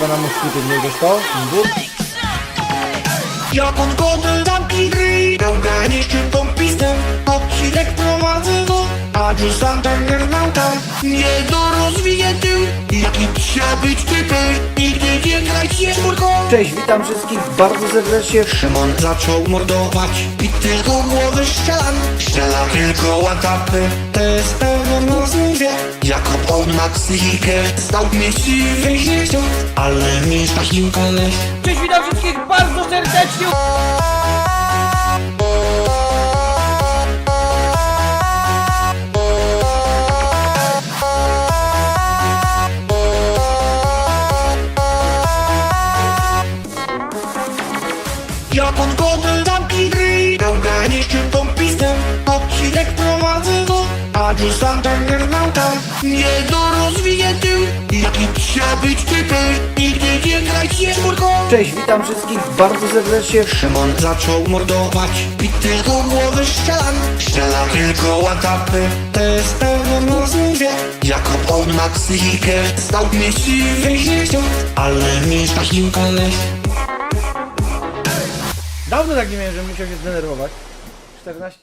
chyba na moskity nie dostał. Bóg. Jak on godę zamki gry Pełna niszczytą pistę Odcinek prowadzę go A już Santander nauta Nie dorozwije tył Jaki trzeba być typem Cześć, witam wszystkich bardzo serdecznie. Szymon zaczął mordować I tylko głowy ścian Strzela tylko łatapy To jest pełno możliwe Jakob on ma psychikę Stał mieści w więzieniu Ale jest takim koleś Cześć, witam wszystkich bardzo serdecznie! Jak on godę zamki gry. Pełna niszczytą pistę Odcinek prowadzę go A już Santander nauta Nie dorozwije tył. Jaki trzeba być typem Nigdy nie grać się czwórką Cześć, witam wszystkich bardzo serdecznie. Szymon zaczął mordować I tylko głowy ścian. Strzela tylko łatapy To jest pełno możliwe Jakob on ma psychikę Stał w więzieniu Ale nie takim koleś Dawno tak nie miałem, że musiał się zdenerwować. 14.